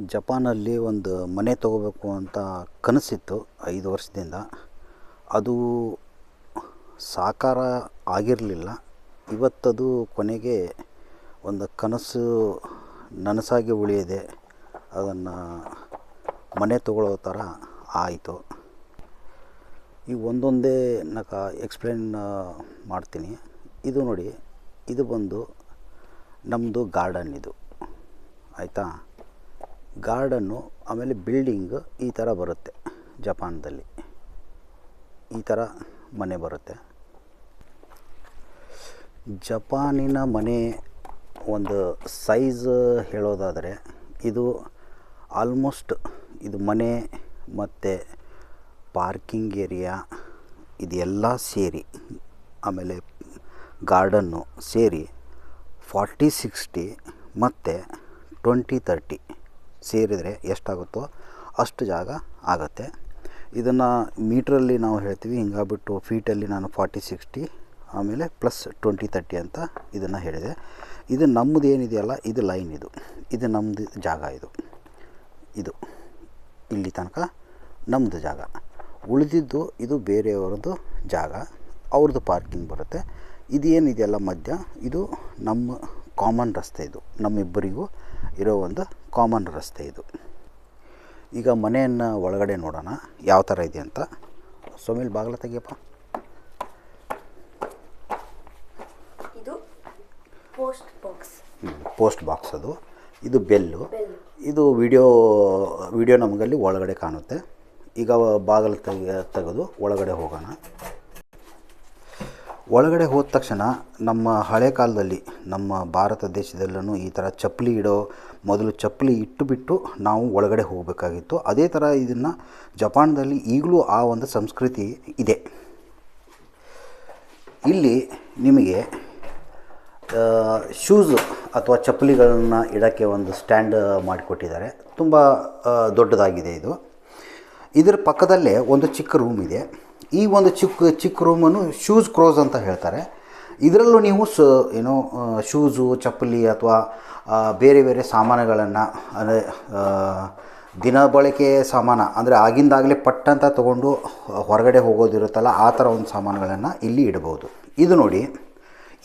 ಜಪಾನಲ್ಲಿ ಒಂದು ಮನೆ ತಗೋಬೇಕು ಅಂತ ಕನಸಿತ್ತು ಐದು ವರ್ಷದಿಂದ. ಅದು ಸಾಕಾರ ಆಗಿರಲಿಲ್ಲ. ಇವತ್ತದು ಕೊನೆಗೆ ಒಂದು ಕನಸು ನನಸಾಗಿ ಉಳಿಯಿದೆ ಅದನ್ನು ಮನೆ ತಗೊಳ್ಳೋ ಥರ ಆಯಿತು. ಈ ಒಂದೊಂದೇ ನಕ ಎಕ್ಸ್ಪ್ಲೇನ್ ಮಾಡ್ತೀನಿ. ಇದು ನೋಡಿ, ಇದು ಬಂದು ನಮ್ಮದು ಗಾರ್ಡನ್ ಇದು. ಆಯಿತಾ? ಗಾರ್ಡನ್ನು, ಆಮೇಲೆ ಬಿಲ್ಡಿಂಗ್ ಈ ಥರ ಬರುತ್ತೆ ಜಪಾನ್ದಲ್ಲಿ. ಈ ಥರ ಮನೆ ಬರುತ್ತೆ. ಜಪಾನಿನ ಮನೆ ಒಂದು ಸೈಜ್ ಹೇಳೋದಾದರೆ ಇದು ಆಲ್ಮೋಸ್ಟ್ ಇದು ಮನೆ ಮತ್ತು ಪಾರ್ಕಿಂಗ್ ಏರಿಯಾ ಇದೆಲ್ಲ ಸೇರಿ, ಆಮೇಲೆ ಗಾರ್ಡನ್ನು ಸೇರಿ ಫಾರ್ಟಿ, ಸಿಕ್ಸ್ಟಿ ಮತ್ತು ಟ್ವೆಂಟಿ, ತರ್ಟಿ ಸೇರಿದರೆ ಎಷ್ಟಾಗುತ್ತೋ ಅಷ್ಟು ಜಾಗ ಆಗುತ್ತೆ. ಇದನ್ನು ಮೀಟ್ರಲ್ಲಿ ನಾವು ಹೇಳ್ತೀವಿ, ಹಿಂಗಾಗ್ಬಿಟ್ಟು ಫೀಟಲ್ಲಿ ನಾನು ಫಾರ್ಟಿ, ಸಿಕ್ಸ್ಟಿ, ಆಮೇಲೆ ಪ್ಲಸ್ ಟ್ವೆಂಟಿ, ತರ್ಟಿ ಅಂತ ಇದನ್ನು ಹೇಳಿದೆ. ಇದು ನಮ್ಮದು ಏನಿದೆಯಲ್ಲ, ಇದು ಲೈನ್ ಇದು. ಇದು ನಮ್ಮದು ಜಾಗ ಇದು. ಇದು ಇಲ್ಲಿ ತನಕ ನಮ್ಮದು ಜಾಗ. ಉಳಿದಿದ್ದು ಇದು ಬೇರೆಯವ್ರದ್ದು ಜಾಗ. ಅವ್ರದ್ದು ಪಾರ್ಕಿಂಗ್ ಬರುತ್ತೆ. ಇದು ಏನಿದೆಯಲ್ಲ ಮಧ್ಯ, ಇದು ನಮ್ಮ ಕಾಮನ್ ರಸ್ತೆ ಇದು. ನಮ್ಮಿಬ್ಬರಿಗೂ ಇರೋ ಒಂದು ಕಾಮನ್ ರಸ್ತೆ ಇದು. ಈಗ ಮನೆಯನ್ನು ಒಳಗಡೆ ನೋಡೋಣ. ಯಾವ ಥರ ಇದೆ ಅಂತ. ಸೊಮಿಲ್ ಬಾಗಿಲ ತೆಗಿಯಪ್ಪ. ಇದು ಪೋಸ್ಟ್ ಬಾಕ್ಸ್. ಪೋಸ್ಟ್ ಬಾಕ್ಸ್ ಅದು. ಇದು ಬೆಲ್ಲು. ಬೆಲ್ ಇದು ವಿಡಿಯೋ ವಿಡಿಯೋ ನಮಗಲ್ಲಿ ಒಳಗಡೆ ಕಾಣುತ್ತೆ. ಈಗ ಬಾಗಿಲು ತೆಗೆ ತೆಗೆದು ಒಳಗಡೆ ಹೋಗೋಣ. ಒಳಗಡೆ ಹೋದ ತಕ್ಷಣ ನಮ್ಮ ಹಳೆ ಕಾಲದಲ್ಲಿ, ನಮ್ಮ ಭಾರತ ದೇಶದಲ್ಲೂ ಈ ಥರ ಚಪ್ಪಲಿ ಇಡೋ ಮೊದಲು ಚಪ್ಪಲಿ ಇಟ್ಟು ಬಿಟ್ಟು ನಾವು ಒಳಗಡೆ ಹೋಗಬೇಕಾಗಿತ್ತು. ಅದೇ ಥರ ಇದನ್ನು ಜಪಾನ್ದಲ್ಲಿ ಈಗಲೂ ಆ ಒಂದು ಸಂಸ್ಕೃತಿ ಇದೆ. ಇಲ್ಲಿ ನಿಮಗೆ ಶೂಸು ಅಥವಾ ಚಪ್ಪಲಿಗಳನ್ನು ಇಡೋಕ್ಕೆ ಒಂದು ಸ್ಟ್ಯಾಂಡ್ ಮಾಡಿಕೊಟ್ಟಿದ್ದಾರೆ. ತುಂಬ ದೊಡ್ಡದಾಗಿದೆ ಇದು. ಇದರ ಪಕ್ಕದಲ್ಲೇ ಒಂದು ಚಿಕ್ಕ ರೂಮ್ ಇದೆ. ಈ ಒಂದು ಚಿಕ್ಕ ಚಿಕ್ಕ ರೂಮನ್ನು ಶೂಸ್ ಕ್ರೋಸ್ ಅಂತ ಹೇಳ್ತಾರೆ. ಇದರಲ್ಲೂ ನೀವು ಸ, ಏನೋ ಶೂಸು ಚಪ್ಪಲಿ ಅಥವಾ ಬೇರೆ ಬೇರೆ ಸಾಮಾನುಗಳನ್ನು, ಅಂದರೆ ದಿನ ಬಳಕೆ ಸಾಮಾನ, ಅಂದರೆ ಆಗಿಂದಾಗಲೇ ಪಟ್ಟಂತ ತೊಗೊಂಡು ಹೊರಗಡೆ ಹೋಗೋದಿರುತ್ತಲ್ಲ, ಆ ಥರ ಒಂದು ಸಾಮಾನುಗಳನ್ನು ಇಲ್ಲಿ ಇಡ್ಬೋದು ಇದು ನೋಡಿ,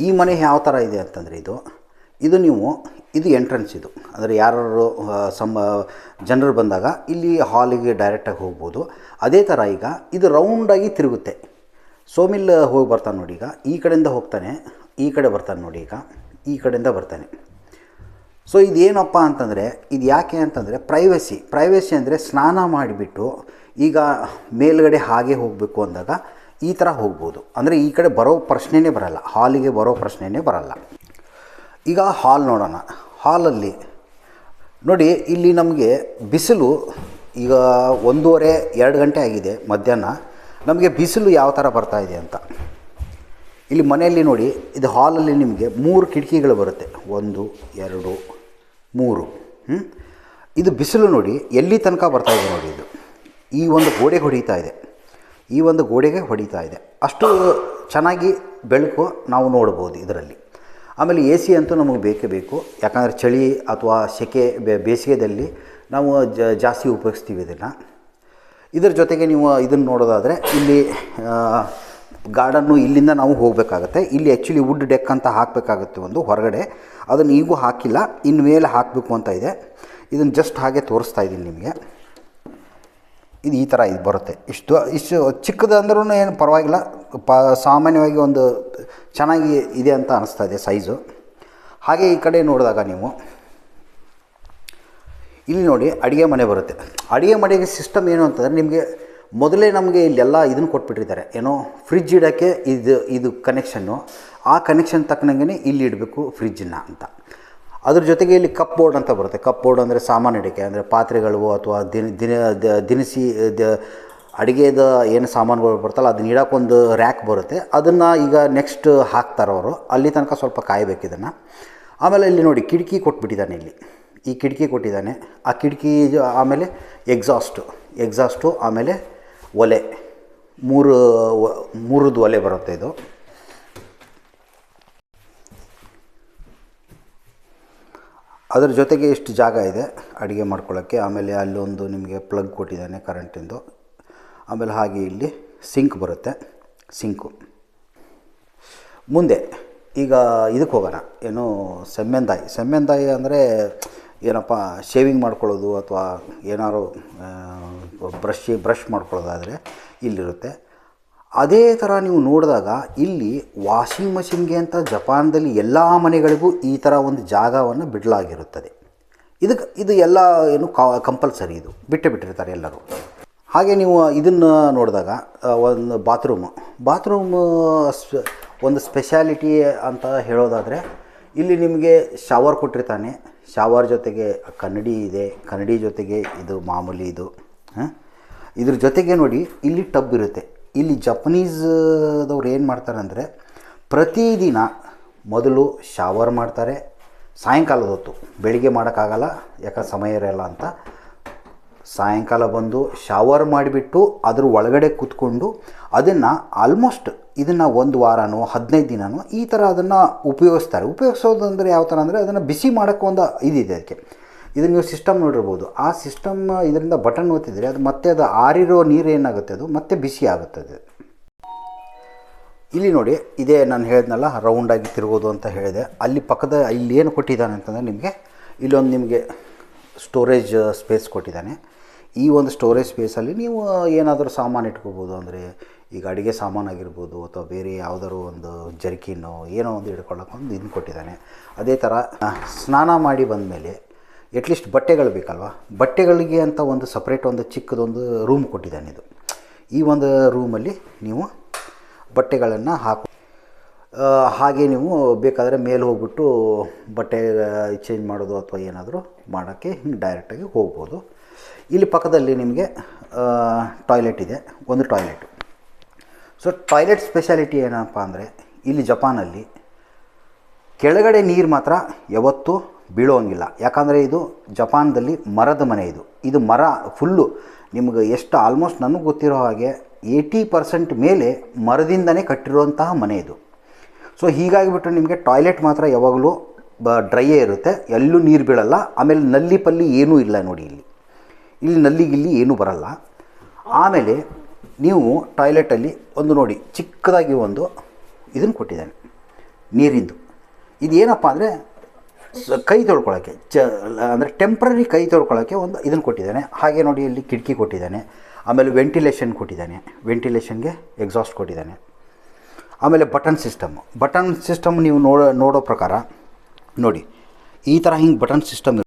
ಈ ಮನೆ ಯಾವ ಥರ ಇದೆ ಅಂತಂದರೆ ಇದು. ಇದು ನೀವು, ಇದು ಎಂಟ್ರೆನ್ಸ್ ಇದು. ಅಂದರೆ ಯಾರು ಸಮ, ಜನರು ಬಂದಾಗ ಇಲ್ಲಿ ಹಾಲಿಗೆ ಡೈರೆಕ್ಟಾಗಿ ಹೋಗ್ಬೋದು. ಅದೇ ಥರ ಈಗ ಇದು ರೌಂಡಾಗಿ ತಿರುಗುತ್ತೆ. ಸೋಮಿಲ್ ಹೋಗಿ ಬರ್ತಾನೆ ನೋಡಿ ಈಗ. ಈ ಕಡೆಯಿಂದ ಹೋಗ್ತಾನೆ, ಈ ಕಡೆ ಬರ್ತಾನೆ ನೋಡಿ ಈಗ. ಈ ಕಡೆಯಿಂದ ಬರ್ತಾನೆ. ಸೊ ಇದೇನಪ್ಪ ಅಂತಂದರೆ, ಇದು ಯಾಕೆ ಅಂತಂದರೆ ಪ್ರೈವಸಿ ಪ್ರೈವಸಿ ಅಂದರೆ ಸ್ನಾನ ಮಾಡಿಬಿಟ್ಟು ಈಗ ಮೇಲ್ಗಡೆ ಹಾಗೆ ಹೋಗಬೇಕು ಅಂದಾಗ ಈ ಥರ ಹೋಗ್ಬೋದು. ಅಂದರೆ ಈ ಕಡೆ ಬರೋ ಪ್ರಶ್ನೆನೇ ಬರಲ್ಲ. ಹಾಲಿಗೆ ಬರೋ ಪ್ರಶ್ನೆನೇ ಬರಲ್ಲ. ಈಗ ಹಾಲ್ ನೋಡೋಣ. ಹಾಲಲ್ಲಿ ನೋಡಿ ಇಲ್ಲಿ ನಮಗೆ ಬಿಸಿಲು ಈಗ ಒಂದೂವರೆ, ಎರಡು ಗಂಟೆ ಆಗಿದೆ ಮಧ್ಯಾಹ್ನ. ನಮಗೆ ಬಿಸಿಲು ಯಾವ ಥರ ಬರ್ತಾ ಇದೆ ಅಂತ. ಇಲ್ಲಿ ಮನೆಯಲ್ಲಿ ನೋಡಿ, ಇದು ಹಾಲಲ್ಲಿ ನಿಮಗೆ ಮೂರು ಕಿಟಕಿಗಳು ಬರುತ್ತೆ. ಒಂದು, ಎರಡು, ಮೂರು? ಇದು ಬಿಸಿಲು ನೋಡಿ, ಎಲ್ಲಿ ತನಕ ಬರ್ತಾ ಇದೆ ನೋಡಿ ಇದು. ಈ ಒಂದು ಗೋಡೆಗೆ ಹೊಡಿತಾ ಇದೆ. ಈ ಒಂದು ಗೋಡೆಗೆ ಹೊಡಿತಾ ಇದೆ. ಅಷ್ಟು ಚೆನ್ನಾಗಿ ಬೆಳಕು ನಾವು ನೋಡ್ಬೋದು ಇದರಲ್ಲಿ. ಆಮೇಲೆ ಎ ಸಿ ಅಂತೂ ನಮಗೆ ಬೇಕೇ ಬೇಕು. ಯಾಕಂದರೆ ಚಳಿ ಅಥವಾ ಸೆಕೆ ಬೇಸಿಗೆದಲ್ಲಿ ನಾವು ಜಾಸ್ತಿ ಉಪಯೋಗಿಸ್ತೀವಿ ಇದನ್ನು. ಇದರ ಜೊತೆಗೆ ನೀವು ಇದನ್ನು ನೋಡೋದಾದರೆ ಇಲ್ಲಿ ಗಾರ್ಡನ್ನು ಇಲ್ಲಿಂದ ನಾವು ಹೋಗಬೇಕಾಗತ್ತೆ. ಇಲ್ಲಿ ಆ್ಯಕ್ಚುಲಿ ವುಡ್ ಡೆಕ್ ಅಂತ ಹಾಕಬೇಕಾಗುತ್ತೆ ಒಂದು ಹೊರಗಡೆ. ಅದನ್ನು ಈಗೂ ಹಾಕಿಲ್ಲ ಇನ್ನು ಮೇಲೆ ಹಾಕಬೇಕು ಅಂತ ಇದೆ. ಇದನ್ನು ಜಸ್ಟ್ ಹಾಗೆ ತೋರಿಸ್ತಾ ಇದ್ದೀನಿ ನಿಮಗೆ. ಇದು ಈ ಥರ ಇದು ಬರುತ್ತೆ. ಇಷ್ಟು ಇಷ್ಟು ಚಿಕ್ಕದಂದ್ರೂ ಏನು ಪರವಾಗಿಲ್ಲ. ಪ, ಸಾಮಾನ್ಯವಾಗಿ ಒಂದು ಚೆನ್ನಾಗಿ ಇದೆ ಅಂತ ಅನಿಸ್ತಾ ಇದೆ ಸೈಜು. ಹಾಗೆ ಈ ಕಡೆ ನೋಡಿದಾಗ ನೀವು, ಇಲ್ಲಿ ನೋಡಿ ಅಡುಗೆ ಮನೆ ಬರುತ್ತೆ. ಅಡುಗೆ ಮನೆಗೆ ಸಿಸ್ಟಮ್ ಏನು ಅಂತಂದರೆ ನಿಮಗೆ ಮೊದಲೇ ನಮಗೆ ಇಲ್ಲೆಲ್ಲ ಇದನ್ನು ಕೊಟ್ಬಿಟ್ಟಿದ್ದಾರೆ ಏನೋ ಫ್ರಿಜ್ ಇಡೋಕ್ಕೆ ಇದು ಇದು ಕನೆಕ್ಷನ್ನು ಆ ಕನೆಕ್ಷನ್ ತಕ್ಕನಂಗೆ ಇಲ್ಲಿ ಇಡಬೇಕು ಫ್ರಿಜ್ಜನ್ನು ಅಂತ. ಅದ್ರ ಜೊತೆಗೆ ಇಲ್ಲಿ ಕಪ್ ಬೋರ್ಡ್ ಅಂತ ಬರುತ್ತೆ. ಕಪ್ ಬೋರ್ಡ್ ಅಂದರೆ ಸಾಮಾನು ಅಡಿಕೆ, ಅಂದರೆ ಪಾತ್ರೆಗಳು ಅಥವಾ ದಿನ ದಿನ ದಿನಸಿ ಅಡುಗೆದ ಏನು ಸಾಮಾನುಗಳು ಬರ್ತಲ್ಲ, ಅದನ್ನ ಇಡೋಕ್ಕೊಂದು ರ್ಯಾಕ್ ಬರುತ್ತೆ. ಅದನ್ನು ಈಗ ನೆಕ್ಸ್ಟ್ ಹಾಕ್ತಾರೆ ಅವರು. ಅಲ್ಲಿ ತನಕ ಸ್ವಲ್ಪ ಕಾಯಬೇಕು ಇದನ್ನು. ಆಮೇಲೆ ಇಲ್ಲಿ ನೋಡಿ, ಕಿಟಕಿ ಕೊಟ್ಬಿಟ್ಟಿದ್ದಾನೆ ಇಲ್ಲಿ. ಈ ಕಿಟಕಿ ಕೊಟ್ಟಿದ್ದಾನೆ. ಆ ಕಿಟಕಿ ಆಮೇಲೆ ಎಕ್ಸಾಸ್ಟು ಎಕ್ಸಾಸ್ಟು ಆಮೇಲೆ ಒಲೆ. ಮೂರು, ಮೂರದ್ದು ಒಲೆ ಬರುತ್ತೆ ಇದು. ಅದರ ಜೊತೆಗೆ ಇಷ್ಟು ಜಾಗ ಇದೆ ಅಡುಗೆ ಮಾಡ್ಕೊಳ್ಳೋಕ್ಕೆ. ಆಮೇಲೆ ಅಲ್ಲೊಂದು ನಿಮಗೆ ಪ್ಲಗ್ ಕೊಟ್ಟಿದ್ದಾನೆ ಕರೆಂಟಿಂದು ಆಮೇಲೆ ಹಾಗೆ ಇಲ್ಲಿ ಸಿಂಕ್ ಬರುತ್ತೆ. ಸಿಂಕು ಮುಂದೆ ಈಗ ಇದಕ್ಕೆ ಹೋಗೋಣ. ಏನು ಸೆಮ್ಮೆಂದಾಯಿ. ಸೆಮ್ಮೆಂದಾಯಿ ಅಂದರೆ ಏನಪ್ಪ ಶೇವಿಂಗ್ ಮಾಡ್ಕೊಳ್ಳೋದು ಅಥವಾ ಏನಾದ್ರು ಬ್ರಷ್ ಬ್ರಷ್ ಮಾಡ್ಕೊಳ್ಳೋದಾದರೆ ಇಲ್ಲಿರುತ್ತೆ. ಅದೇ ಥರ ನೀವು ನೋಡಿದಾಗ ಇಲ್ಲಿ ವಾಷಿಂಗ್ ಮಷಿನ್ಗೆ ಅಂತ ಜಪಾನ್ದಲ್ಲಿ ಎಲ್ಲ ಮನೆಗಳಿಗೂ ಈ ಥರ ಒಂದು ಜಾಗವನ್ನು ಬಿಡಲಾಗಿರುತ್ತದೆ. ಇದಕ್ಕೆ ಇದು ಎಲ್ಲ ಏನು ಕಂಪಲ್ಸರಿ ಇದು. ಬಿಟ್ಟೇ ಬಿಟ್ಟಿರ್ತಾರೆ ಎಲ್ಲರೂ. ಹಾಗೆ ನೀವು ಇದನ್ನು ನೋಡಿದಾಗ ಒಂದು ಬಾತ್ರೂಮು, ಬಾತ್ರೂಮ್ ಒಂದು ಸ್ಪೆಷಾಲಿಟಿ ಅಂತ ಹೇಳೋದಾದರೆ, ಇಲ್ಲಿ ನಿಮಗೆ ಶವರ್ ಕೊಟ್ಟಿರ್ತಾನೆ. ಶವರ್ ಜೊತೆಗೆ ಕನ್ನಡಿ ಇದೆ. ಕನ್ನಡಿ ಜೊತೆಗೆ ಇದು ಮಾಮೂಲಿ ಇದು, ಹಾಂ? ಇದ್ರ ಜೊತೆಗೆ ನೋಡಿ, ಇಲ್ಲಿ ಟಬ್ ಇರುತ್ತೆ. ಇಲ್ಲಿ ಜಪನೀಸ್ದವ್ರು ಏನು ಮಾಡ್ತಾರೆ ಅಂದರೆ ಪ್ರತಿದಿನ ಮೊದಲು ಶಾವರ್ ಮಾಡ್ತಾರೆ, ಸಾಯಂಕಾಲದ ಹೊತ್ತು ಬೆಳಿಗ್ಗೆ ಮಾಡೋಕ್ಕಾಗಲ್ಲ, ಯಾಕಂದ್ರೆ ಸಮಯ ಇರಲ್ಲ ಅಂತ. ಸಾಯಂಕಾಲ ಬಂದು ಶಾವರ್ ಮಾಡಿಬಿಟ್ಟು ಅದ್ರ ಒಳಗಡೆ ಕೂತ್ಕೊಂಡು ಅದನ್ನು ಆಲ್ಮೋಸ್ಟ್ ಇದನ್ನು ಒಂದು ವಾರನೋ, ಹದಿನೈದು ದಿನನೋ ಈ ಥರ ಅದನ್ನು ಉಪಯೋಗಿಸ್ತಾರೆ. ಉಪಯೋಗಿಸೋದು ಅಂದರೆ ಯಾವ ಥರ ಅಂದರೆ ಅದನ್ನು ಬಿಸಿ ಮಾಡೋಕ್ಕೆ ಒಂದು ಇದಿದೆ ಅದಕ್ಕೆ. ಇದು ನೀವು ಸಿಸ್ಟಮ್ ನೋಡಿರ್ಬೋದು. ಆ ಸಿಸ್ಟಮ್, ಇದರಿಂದ ಬಟನ್ ಒತ್ತಿದ್ರೆ ಅದು ಮತ್ತೆ ಅದು ಆರಿರೋ ನೀರು ಏನಾಗುತ್ತೆ ಅದು? ಮತ್ತೆ ಬಿಸಿ ಆಗುತ್ತದೆ. ಇಲ್ಲಿ ನೋಡಿ, ಇದೇ ನಾನು ಹೇಳಿದ್ನಲ್ಲ ರೌಂಡಾಗಿ ತಿರುಗೋದು ಅಂತ ಹೇಳಿದೆ. ಅಲ್ಲಿ ಪಕ್ಕದ, ಇಲ್ಲಿ ಏನು ಕೊಟ್ಟಿದ್ದಾನೆ ಅಂತಂದರೆ ನಿಮಗೆ ಇಲ್ಲೊಂದು ನಿಮಗೆ ಸ್ಟೋರೇಜ್ ಸ್ಪೇಸ್ ಕೊಟ್ಟಿದ್ದಾನೆ. ಈ ಒಂದು ಸ್ಟೋರೇಜ್ ಸ್ಪೇಸಲ್ಲಿ ನೀವು ಏನಾದರೂ ಸಾಮಾನು ಇಟ್ಕೋಬೋದು. ಅಂದರೆ ಈಗ ಅಡುಗೆ ಸಾಮಾನಾಗಿರ್ಬೋದು ಅಥವಾ ಬೇರೆ ಯಾವುದಾದ್ರು ಒಂದು ಜರ್ಕಿನೋ, ಏನೋ ಒಂದು ಇಟ್ಕೊಳ್ಳೋಕೆ ಒಂದು ಇದನ್ನು ಕೊಟ್ಟಿದ್ದಾನೆ. ಅದೇ ಥರ ಸ್ನಾನ ಮಾಡಿ ಬಂದಮೇಲೆ ಎಟ್ಲೀಸ್ಟ್ ಬಟ್ಟೆಗಳು ಬೇಕಲ್ವಾ? ಬಟ್ಟೆಗಳಿಗೆ ಅಂತ ಒಂದು ಸಪ್ರೇಟ್ ಒಂದು ಚಿಕ್ಕದೊಂದು ರೂಮ್ ಕೊಟ್ಟಿದ್ದಾನೆ ಇದು. ಈ ಒಂದು ರೂಮಲ್ಲಿ ನೀವು ಬಟ್ಟೆಗಳನ್ನು ಹಾಕು. ಹಾಗೆ ನೀವು ಬೇಕಾದರೆ ಮೇಲೆ ಹೋಗ್ಬಿಟ್ಟು ಬಟ್ಟೆ ಚೇಂಜ್ ಮಾಡೋದು ಅಥವಾ ಏನಾದರೂ ಮಾಡೋಕ್ಕೆ ಹಿಂಗೆ ಡೈರೆಕ್ಟಾಗಿ ಹೋಗ್ಬೋದು. ಇಲ್ಲಿ ಪಕ್ಕದಲ್ಲಿ ನಿಮಗೆ ಟಾಯ್ಲೆಟ್ ಇದೆ. ಒಂದು ಟಾಯ್ಲೆಟ್ ಸೊ ಟಾಯ್ಲೆಟ್ ಸ್ಪೆಷಾಲಿಟಿ ಏನಪ್ಪ ಅಂದರೆ ಇಲ್ಲಿ ಜಪಾನಲ್ಲಿ ಕೆಳಗಡೆ ನೀರು ಮಾತ್ರ ಯಾವತ್ತೂ ಬೀಳೋಂಗಿಲ್ಲ. ಯಾಕಂದರೆ ಇದು ಜಪಾನ್ದಲ್ಲಿ ಮರದ ಮನೆ ಇದು. ಇದು ಮರ ಫುಲ್ಲು. ನಿಮಗೆ ಎಷ್ಟು ಆಲ್ಮೋಸ್ಟ್ ನನಗೆ ಗೊತ್ತಿರೋ ಹಾಗೆ ಏಯ್ಟಿ ಪರ್ಸೆಂಟ್ ಮೇಲೆ ಮರದಿಂದನೇ ಕಟ್ಟಿರುವಂತಹ ಮನೆ ಇದು. ಸೊ ಹೀಗಾಗಿಬಿಟ್ಟು ನಿಮಗೆ ಟಾಯ್ಲೆಟ್ ಮಾತ್ರ ಯಾವಾಗಲೂ, ಬ ಡ್ರೈಯೇ ಇರುತ್ತೆ. ಎಲ್ಲೂ ನೀರು ಬೀಳಲ್ಲ. ಆಮೇಲೆ ನಲ್ಲಿ ಪಲ್ಲಿ ಏನೂ ಇಲ್ಲ ನೋಡಿ ಇಲ್ಲಿ. ಇಲ್ಲಿ ನಲ್ಲಿ ಗಿಲ್ಲಿ ಏನೂ ಬರಲ್ಲ. ಆಮೇಲೆ ನೀವು ಟಾಯ್ಲೆಟಲ್ಲಿ ಒಂದು ನೋಡಿ ಚಿಕ್ಕದಾಗಿ ಒಂದು ಇದನ್ನು ಕೊಟ್ಟಿದ್ದಾನೆ. ನೀರಿಂದು. ಇದು ಏನಪ್ಪ ಅಂದರೆ ಕೈ ತೊಳ್ಕೊಳ್ಳೋಕ್ಕೆ ಚ ಅಂದರೆ ಟೆಂಪ್ರರಿ ಕೈ ತೊಳ್ಕೊಳ್ಳೋಕ್ಕೆ ಒಂದು ಇದನ್ನು ಕೊಟ್ಟಿದ್ದಾನೆ. ಹಾಗೆ ನೋಡಿ ಇಲ್ಲಿ ಕಿಟಕಿ ಕೊಟ್ಟಿದ್ದಾನೆ. ಆಮೇಲೆ ವೆಂಟಿಲೇಷನ್ ಕೊಟ್ಟಿದ್ದಾನೆ. ವೆಂಟಿಲೇಷನ್ಗೆ ಎಕ್ಸಾಸ್ಟ್ ಕೊಟ್ಟಿದ್ದಾನೆ. ಆಮೇಲೆ ಬಟನ್ ಸಿಸ್ಟಮ್ ಬಟನ್ ಸಿಸ್ಟಮ್ ನೀವು ನೋಡೋ ನೋಡೋ ಪ್ರಕಾರ, ನೋಡಿ, ಈ ಥರ ಹಿಂಗೆ ಬಟನ್ ಸಿಸ್ಟಮ್